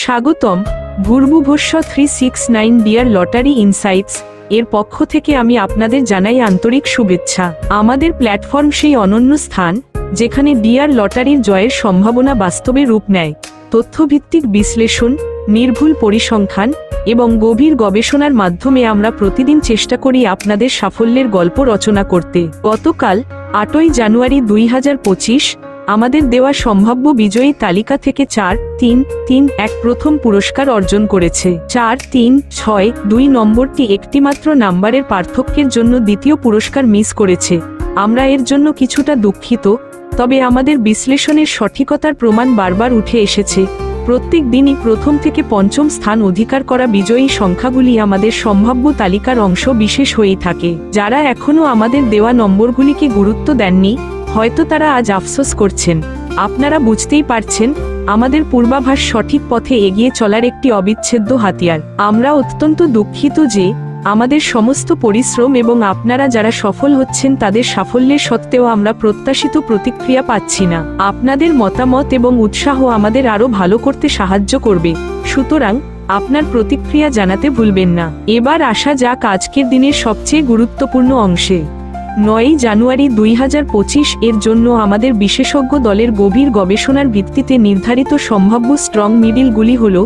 স্বাগতম ভূর্ভুভস্য three six nine dear lottery insights, এর পক্ষ থেকে আমি আপনাদের জানাই আন্তরিক শুভেচ্ছা। আমাদের প্ল্যাটফর্ম সেই অনন্য স্থান, যেখানে ডিয়ার লটারির জয়ের সম্ভাবনা বাস্তবে রূপ নেয়। তথ্যভিত্তিক বিশ্লেষণ, নির্ভুল পরিসংখ্যান এবং গভীর গবেষণার মাধ্যমে আমরা প্রতিদিন চেষ্টা করি আপনাদের সাফল্যের গল্প রচনা করতে। গতকাল, আটই জানুয়ারি দুই হাজার পঁচিশ আমাদের দেওয়া সম্ভাব্য বিজয়ী তালিকা থেকে চার, তিন তিন, এক প্রথম পুরস্কার অর্জন করেছে। চার, তিন, ছয়, দুই নম্বরটি একটিমাত্র নাম্বারের পার্থক্যের জন্য দ্বিতীয় পুরস্কার মিস করেছে। আমরা এর জন্য কিছুটা দুঃখিত, তবে আমাদের বিশ্লেষণের সঠিকতার প্রমাণ বারবার উঠে এসেছে। প্রত্যেক দিনই প্রথম থেকে পঞ্চম স্থান অধিকার করা বিজয়ী সংখ্যাগুলি আমাদের সম্ভাব্য তালিকার অংশ বিশেষ হয়েই থাকে। যারা এখনও আমাদের দেওয়া নম্বরগুলিকে গুরুত্ব দেননি হয়তো তারা আজ আফসোস করছেন। আপনারা বুঝতেই পারছেন, আমাদের পূর্বাভাস সঠিক পথে এগিয়ে চলার একটি অবিচ্ছেদ্য হাতিয়ার। আমরা অত্যন্ত দুঃখিত যে, আমাদের সমস্ত পরিশ্রম এবং আপনারা যারা সফল হচ্ছেন তাদের সাফল্যের সত্ত্বেও আমরা প্রত্যাশিত প্রতিক্রিয়া পাচ্ছি না। আপনাদের মতামত এবং উৎসাহ আমাদের আরও ভালো করতে সাহায্য করবে। সুতরাং, আপনার প্রতিক্রিয়া জানাতে ভুলবেন না। এবার আসা যাক আজকের দিনের সবচেয়ে গুরুত্বপূর্ণ অংশে। নয়ই জানুয়ারি দুই হাজার পঁচিশ এর জন্য আমাদের বিশেষজ্ঞ দলের গভীর গবেষণার ভিত্তিতে নির্ধারিত সম্ভাব্য স্ট্রং মিডিলগুলি হল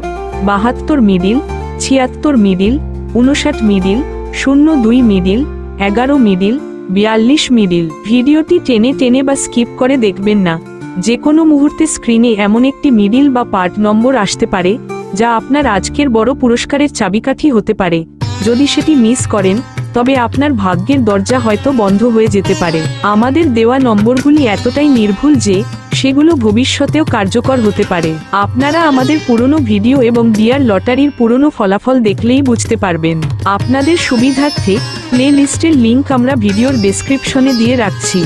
বাহাত্তর মিডিল ছিয়াত্তর মিডিল উনষাট মিডিল শূন্য দুই মিডিল এগারো মিডিল বিয়াল্লিশ মিডিল ভিডিওটি টেনে টেনে বা স্কিপ করে দেখবেন না। যে কোনো মুহূর্তে স্ক্রিনে এমন একটি মিডিল বা পার্ট নম্বর আসতে পারে, যা আপনার আজকের বড় পুরস্কারের চাবিকাঠি হতে পারে। যদি সেটি মিস করেন তবে আপনার ভাগ্যের দরজা হয়তো বন্ধ হয়ে যেতে পারে। আমাদের দেওয়া নম্বরগুলি এতটাই নির্ভুল যে, সেগুলো ভবিষ্যতেও কার্যকর হতে পারে। আপনারা আমাদের পুরনো ভিডিও এবং ডিয়ার লটারির পুরনো ফলাফল দেখলেই বুঝতে পারবেন। আপনাদের সুবিধার্থে প্লে লিস্টের লিঙ্ক আমরা ভিডিওর ডেসক্রিপশনে দিয়ে রাখছি।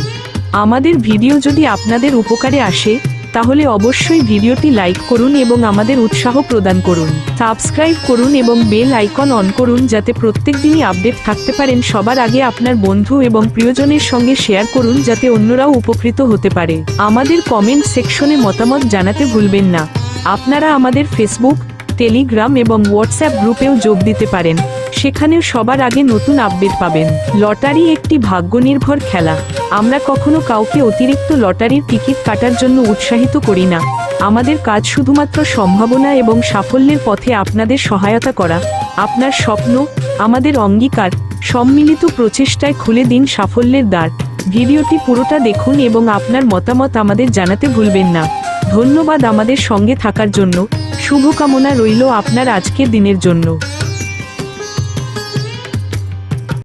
আমাদের ভিডিও যদি আপনাদের উপকারে আসে তাহলে অবশ্যই ভিডিওটি লাইক করুন এবং আমাদের উৎসাহ প্রদান করুন। সাবস্ক্রাইব করুন এবং বেল আইকন অন করুন যাতে প্রত্যেক দিনই আপডেট থাকতে পারেন, সবার আগে আপনার বন্ধু এবং প্রিয়জনের সঙ্গে শেয়ার করুন যাতে অন্যরাও উপকৃত হতে পারে। আমাদের কমেন্ট সেকশনে মতামত জানাতে ভুলবেন না। আপনারা আমাদের ফেসবুক টেলিগ্রাম এবং হোয়াটসঅ্যাপ গ্রুপেও যোগ দিতে পারেন। সেখানেও সবার আগে নতুন আপডেট পাবেন। লটারি একটি ভাগ্যনির্ভর খেলা। আমরা কখনো কাউকে অতিরিক্ত লটারির টিকিট কাটার জন্য উৎসাহিত করি না। আমাদের কাজ শুধুমাত্র সম্ভাবনা এবং সাফল্যের পথে আপনাদের সহায়তা করা। আপনার স্বপ্ন, আমাদের অঙ্গীকার, সম্মিলিত প্রচেষ্টায় খুলে দিন সাফল্যের দ্বার। ভিডিওটি পুরোটা দেখুন এবং আপনার মতামত আমাদের জানাতে ভুলবেন না। ধন্যবাদ আমাদের সঙ্গে থাকার জন্য। শুভকামনা রইল আপনার আজকের দিনের জন্য।